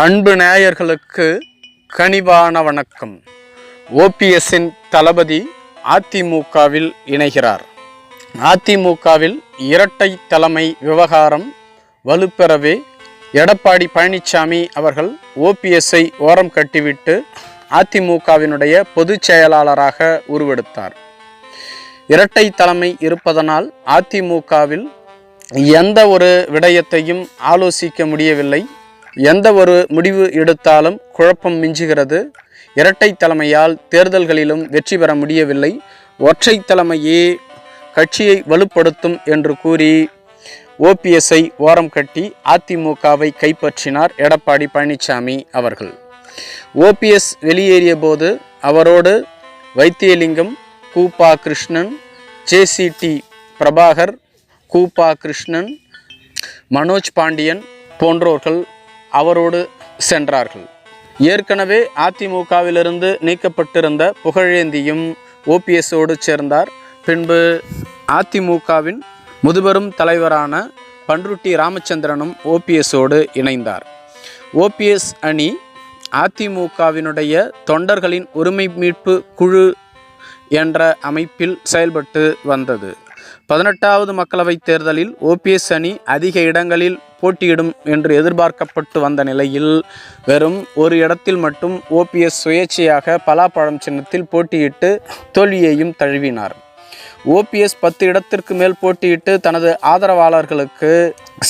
அன்பு நேயர்களுக்கு கனிவான வணக்கம். ஓபிஎஸ்ஸின் தளபதி அதிமுகவில் இணைகிறார். அதிமுகவில் இரட்டை தலைமை விவகாரம் வலுப்பெறவே எடப்பாடி பழனிசாமி அவர்கள் ஓபிஎஸ்ஸை ஓரம் கட்டிவிட்டு அதிமுகவினுடைய பொதுச் செயலாளராக உருவெடுத்தார். இரட்டை தலைமை இருப்பதனால் அதிமுகவில் எந்த ஒரு விடயத்தையும் ஆலோசிக்க முடியவில்லை. எந்த ஒரு முடிவு எடுத்தாலும் குழப்பம் மிஞ்சுகிறது. இரட்டை தலைமையால் தேர்தல்களிலும் வெற்றி பெற முடியவில்லை. ஒற்றை தலைமையே கட்சியை வலுப்படுத்தும் என்று கூறி ஓபிஎஸ்ஐ ஓரம் கட்டி அதிமுகவை கைப்பற்றினார் எடப்பாடி பழனிசாமி அவர்கள். ஓபிஎஸ் வெளியேறிய போது அவரோடு வைத்தியலிங்கம் கூப்பா கிருஷ்ணன் ஜேசிடி பிரபாகர் கூப்பா கிருஷ்ணன் மனோஜ் பாண்டியன் போன்றோர்கள் அவரோடு சென்றார்கள். ஏற்கனவே அதிமுகவிலிருந்து நீக்கப்பட்டிருந்த புகழேந்தியும் ஓபிஎஸோடு சேர்ந்தார். பின்பு அதிமுகவின் முதுபெரும் தலைவரான பன்ருட்டி ராமச்சந்திரனும் ஓபிஎஸோடு இணைந்தார். ஓபிஎஸ் அணி அதிமுகவினுடைய தொண்டர்களின் உரிமை மீட்பு குழு என்ற அமைப்பில் செயல்பட்டு வந்தது. பதினெட்டாவது மக்களவைத் தேர்தலில் ஓபிஎஸ் அணி அதிக இடங்களில் போட்டியிடும் என்று எதிர்பார்க்கப்பட்டு வந்த நிலையில் வெறும் ஒரு இடத்தில் மட்டும் ஓபிஎஸ் சுயேட்சையாக பலாப்பழம் சின்னத்தில் போட்டியிட்டு தோல்வியையும் தழுவினார். ஓபிஎஸ் பத்து இடத்திற்கு மேல் போட்டியிட்டு தனது ஆதரவாளர்களுக்கு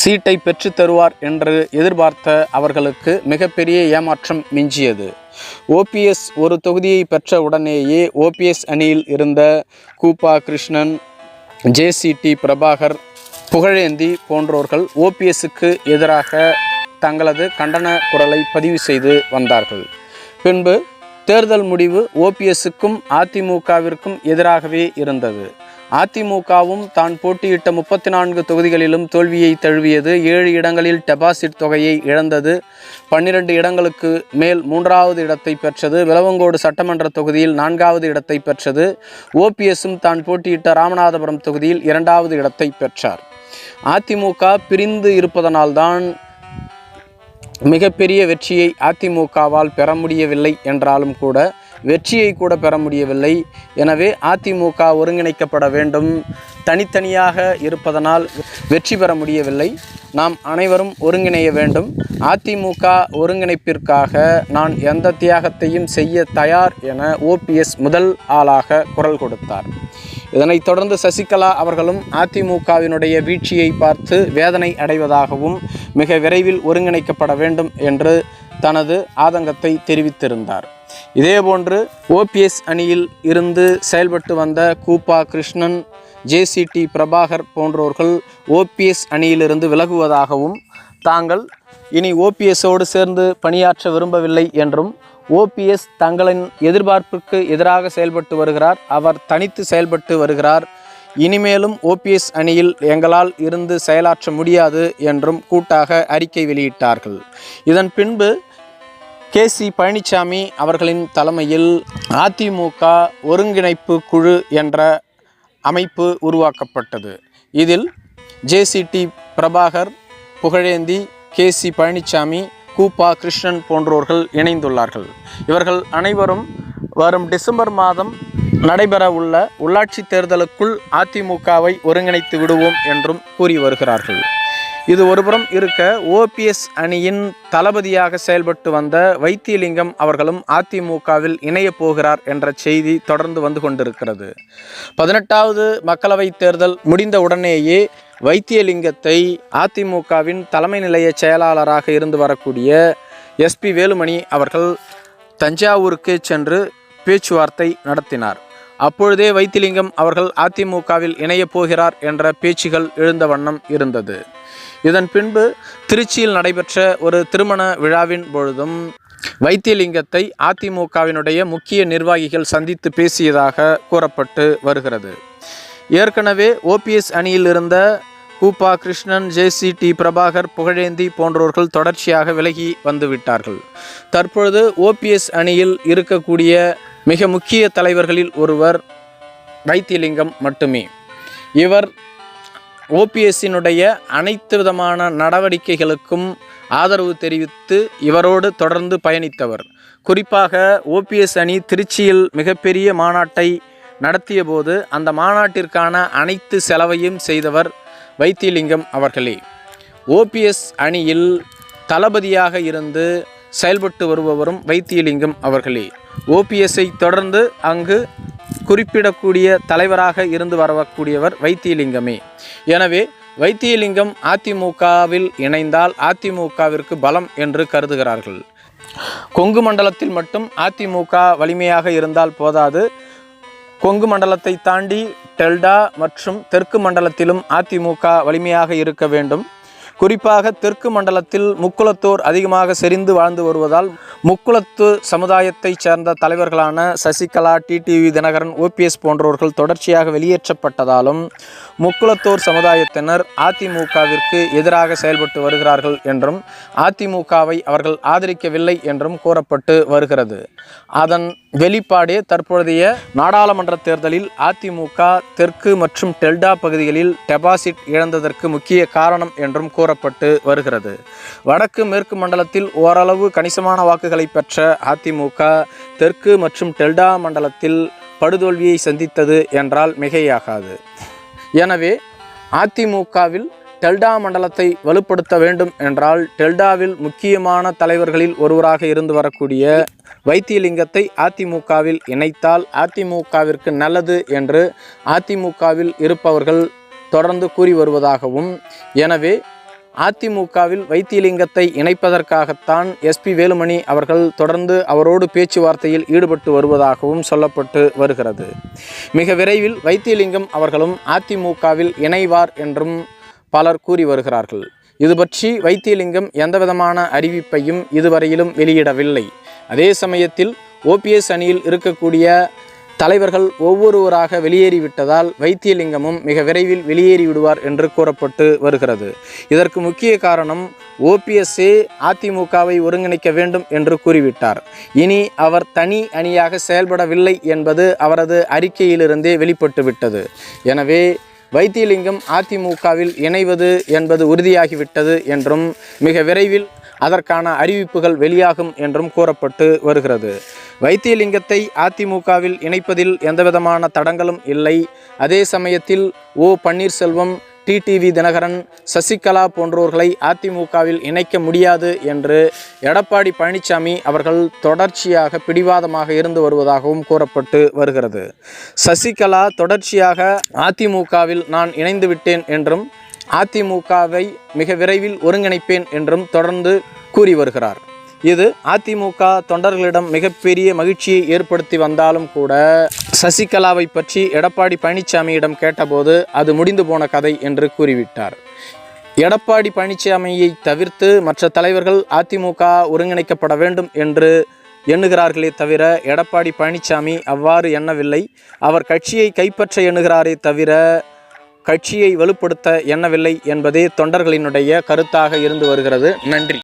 சீட்டை பெற்று தருவார் என்று எதிர்பார்த்த அவர்களுக்கு மிகப்பெரிய ஏமாற்றம் மிஞ்சியது. ஓபிஎஸ் ஒரு தொகுதியை பெற்ற உடனேயே ஓபிஎஸ் அணியில் இருந்த கூப்பா கிருஷ்ணன் ஜேசிடி பிரபாகர் புகழேந்தி போன்றோர்கள் ஓபிஎஸ்க்கு எதிராக தங்களது கண்டன குரலை பதிவு செய்து வந்தார்கள். பின்பு தேர்தல் முடிவு ஓபிஎஸ்க்கும் அதிமுகவிற்கும் எதிராகவே இருந்தது. அதிமுகவும் தான் போட்டியிட்ட முப்பத்தி நான்கு தொகுதிகளிலும் தோல்வியை தழுவியது. ஏழு இடங்களில் டெபாசிட் தொகையை இழந்தது. பன்னிரண்டு இடங்களுக்கு மேல் மூன்றாவது இடத்தை பெற்றது. விலவங்கோடு சட்டமன்ற தொகுதியில் நான்காவது இடத்தை பெற்றது. ஓபிஎஸும் தான் போட்டியிட்ட ராமநாதபுரம் தொகுதியில் இரண்டாவது இடத்தை பெற்றார். அதிமுக பிரிந்து இருப்பதனால்தான் மிகப்பெரிய வெற்றியை அதிமுகவால் பெற முடியவில்லை என்றாலும் கூட வெற்றியை கூட பெற முடியவில்லை. எனவே அதிமுக ஒருங்கிணைக்கப்பட வேண்டும். தனித்தனியாக இருப்பதனால் வெற்றி பெற முடியவில்லை. நாம் அனைவரும் ஒருங்கிணைய வேண்டும். அதிமுக ஒருங்கிணைப்பிற்காக நான் எந்த தியாகத்தையும் செய்ய தயார் என ஓபிஎஸ் முதல் ஆளாக குரல் கொடுத்தார். இதனைத் தொடர்ந்து சசிகலா அவர்களும் அதிமுகவினுடைய வீழ்ச்சியை பார்த்து வேதனை அடைவதாகவும் மிக விரைவில் ஒருங்கிணைக்கப்பட வேண்டும் என்று தனது ஆதங்கத்தை தெரிவித்திருந்தார். இதேபோன்று ஓபிஎஸ் அணியில் இருந்து செயல்பட்டு வந்த கூப்பா கிருஷ்ணன் ஜேசிடி பிரபாகர் போன்றோர்கள் ஓபிஎஸ் அணியிலிருந்து விலகுவதாகவும் தாங்கள் இனி ஓபிஎஸோடு சேர்ந்து பணியாற்ற விரும்பவில்லை என்றும் ஓபிஎஸ் தங்களின் எதிர்பார்ப்புக்கு எதிராக செயல்பட்டு வருகிறார் அவர் தனித்து செயல்பட்டு வருகிறார். இனிமேலும் ஓபிஎஸ் அணியில் எங்களால் இருந்து செயலாற்ற முடியாது என்றும் கூட்டாக அறிக்கை வெளியிட்டார்கள். இதன் பின்பு கே சி பழனிசாமி அவர்களின் தலைமையில் அதிமுக ஒருங்கிணைப்பு குழு என்ற அமைப்பு உருவாக்கப்பட்டது. இதில் JCD Prabhakar Pugazhendhi K C Palaniswami Kuppa Krishnan போன்றோர்கள் இணைந்துள்ளார்கள். இவர்கள் அனைவரும் வரும் டிசம்பர் மாதம் நடைபெற உள்ள உள்ளாட்சி தேர்தலுக்குள் அதிமுகவை ஒருங்கிணைத்து விடுவோம் என்றும் கூறி வருகிறார்கள். இது ஒருபுறம் இருக்க ஓபிஎஸ் அணியின் தளபதியாக செயல்பட்டு வந்த வைத்தியலிங்கம் அவர்களும் அதிமுகவில் இணையப் போகிறார் என்ற செய்தி தொடர்ந்து வந்து கொண்டிருக்கிறது. பதினெட்டாவது மக்களவைத் தேர்தல் முடிந்த உடனேயே வைத்தியலிங்கத்தை அதிமுகவின் தலைமை நிலைய செயலாளராக இருந்து வரக்கூடிய எஸ்பி வேலுமணி அவர்கள் தஞ்சாவூருக்கு சென்று பேச்சுவார்த்தை நடத்தினார். அப்பொழுதே வைத்திலிங்கம் அவர்கள் அதிமுகவில் இணையப் போகிறார் என்ற பேச்சுகள் எழுந்த வண்ணம் இருந்தது. இதன் பின்பு திருச்சியில் நடைபெற்ற ஒரு திருமண விழாவின் பொழுதும் வைத்தியலிங்கத்தை அதிமுகவினுடைய முக்கிய நிர்வாகிகள் சந்தித்து பேசியதாக கூறப்பட்டு வருகிறது. ஏற்கனவே ஓபிஎஸ் அணியில் இருந்த கூப்பா கிருஷ்ணன் ஜேசி டி பிரபாகர் புகழேந்தி போன்றோர்கள் தொடர்ச்சியாக விலகி வந்துவிட்டார்கள். தற்பொழுது ஓபிஎஸ் அணியில் இருக்கக்கூடிய மிக முக்கிய தலைவர்களில் ஒருவர் வைத்தியலிங்கம் மட்டுமே. இவர் ஓபிஎஸ்ஸினுடைய அனைத்து விதமான நடவடிக்கைகளுக்கும் ஆதரவு தெரிவித்து இவரோடு தொடர்ந்து பயணித்தவர். குறிப்பாக ஓபிஎஸ் அணி திருச்சியில் மிகப்பெரிய மாநாட்டை நடத்திய போது அந்த மாநாட்டிற்கான அனைத்து செலவையும் செய்தவர் வைத்தியலிங்கம் அவர்களே. ஓபிஎஸ் அணியில் தளபதியாக இருந்து செயல்பட்டு வருபவரும் வைத்தியலிங்கம் அவர்களே. ஓபிஎஸ்ஐ தொடர்ந்து அங்கு குறிப்பிடக்கூடிய தலைவராக இருந்து வரக்கூடியவர் வைத்தியலிங்கமே. எனவே வைத்தியலிங்கம் அதிமுகவில் இணைந்தால் அதிமுகவிற்கு பலம் என்று கருதுகிறார்கள். கொங்கு மண்டலத்தில் மட்டும் அதிமுக வலிமையாக இருந்தால் போதாது. கொங்கு மண்டலத்தை தாண்டி டெல்டா மற்றும் தெற்கு மண்டலத்திலும் அதிமுக வலிமையாக இருக்க வேண்டும். குறிப்பாக தெற்கு மண்டலத்தில் முக்குளத்தோர் அதிகமாக செறிந்து வாழ்ந்து வருவதால் முக்குளத்து சமுதாயத்தைச் சேர்ந்த தலைவர்களான சசிகலா டிடிவி தினகரன் ஓபிஎஸ் போன்றவர்கள் தொடர்ச்சியாக வெளியேற்றப்பட்டதாலும் முக்குளத்தோர் சமுதாயத்தினர் அதிமுகவிற்கு எதிராக செயல்பட்டு வருகிறார்கள் என்றும் அதிமுகவை அவர்கள் ஆதரிக்கவில்லை என்றும் கூறப்பட்டு வருகிறது. அதன் வெளிப்பாடே தற்பொழுதைய நாடாளுமன்ற தேர்தலில் அதிமுக தெற்கு மற்றும் டெல்டா பகுதிகளில் டெபாசிட் இழந்ததற்கு முக்கிய காரணம் என்றும் கூற கோரப்பட்டு வருகிறது. வடக்கு மேற்கு மண்டலத்தில் ஓரளவு கணிசமான வாக்குகளை பெற்ற அதிமுக தெற்கு மற்றும் டெல்டா மண்டலத்தில் படுதோல்வியை சந்தித்தது என்றால் மிகையாகாது. எனவே அதிமுகவில் டெல்டா மண்டலத்தை வலுப்படுத்த வேண்டும் என்றால் டெல்டாவில் முக்கியமான தலைவர்களில் ஒருவராக இருந்து வரக்கூடிய வைத்தியலிங்கத்தை அதிமுகவில் இணைத்தால் அதிமுகவிற்கு நல்லது என்று அதிமுகவில் இருப்பவர்கள் தொடர்ந்து கூறி வருவதாகவும் எனவே அதிமுகவில் வைத்தியலிங்கத்தை இணைப்பதற்காகத்தான் எஸ்பி வேலுமணி அவர்கள் தொடர்ந்து அவரோடு பேச்சுவார்த்தையில் ஈடுபட்டு வருவதாகவும் சொல்லப்பட்டு வருகிறது. மிக விரைவில் வைத்தியலிங்கம் அவர்களும் அதிமுகவில் இணைவார் என்றும் பலர் கூறி வருகிறார்கள். இது பற்றி வைத்தியலிங்கம் எந்தவிதமான அறிவிப்பையும் இதுவரையிலும் வெளியிடவில்லை. அதே சமயத்தில் ஓபிஎஸ் அணியில் இருக்கக்கூடிய தலைவர்கள் ஒவ்வொருவராக வெளியேறிவிட்டதால் வைத்தியலிங்கமும் மிக விரைவில் வெளியேறி விடுவார் என்று கூறப்பட்டு வருகிறது. இதற்கு முக்கிய காரணம் ஓபிஎஸ்ஏ அதிமுகவை ஒருங்கிணைக்க வேண்டும் என்று கூறிவிட்டார். இனி அவர் தனி அணியாக செயல்படவில்லை என்பது அவரது அறிக்கையிலிருந்தே வெளிப்பட்டுவிட்டது. எனவே வைத்தியலிங்கம் அதிமுகவில் இணைவது என்பது உறுதியாகிவிட்டது என்றும் மிக விரைவில் அதற்கான அறிவிப்புகள் வெளியாகும் என்றும் கூறப்பட்டு வருகிறது. வைத்தியலிங்கத்தை அதிமுகவில் இணைப்பதில் எந்தவிதமான தடங்களும் இல்லை. அதே சமயத்தில் ஓ. பன்னீர்செல்வம் டிடிவி தினகரன் சசிகலா போன்றோர்களை அதிமுகவில் இணைக்க முடியாது என்று எடப்பாடி பழனிசாமி அவர்கள் தொடர்ச்சியாக பிடிவாதமாக இருந்து வருவதாகவும் கூறப்பட்டு வருகிறது. சசிகலா தொடர்ச்சியாக அதிமுகவில் நான் இணைந்து விட்டேன் என்றும் அதிமுகவை மிக விரைவில் ஒருங்கிணைப்பேன் என்றும் தொடர்ந்து கூறி வருகிறார். இது அதிமுக தொண்டர்களிடம் மிகப்பெரிய மகிழ்ச்சியை ஏற்படுத்தி வந்தாலும் கூட சசிகலாவை பற்றி எடப்பாடி பழனிசாமியிடம் கேட்டபோது அது முடிந்து போன கதை என்று கூறிவிட்டார். எடப்பாடி பழனிசாமியை தவிர்த்து மற்ற தலைவர்கள் அதிமுக ஒருங்கிணைக்கப்பட வேண்டும் என்று எண்ணுகிறார்களே தவிர எடப்பாடி பழனிசாமி அவ்வாறு எண்ணவில்லை. அவர் கட்சியை கைப்பற்ற எண்ணுகிறாரே தவிர கட்சியை வலுப்படுத்த எண்ணவில்லை என்பதே தொண்டர்களினுடைய கருத்தாக இருந்து வருகிறது. நன்றி.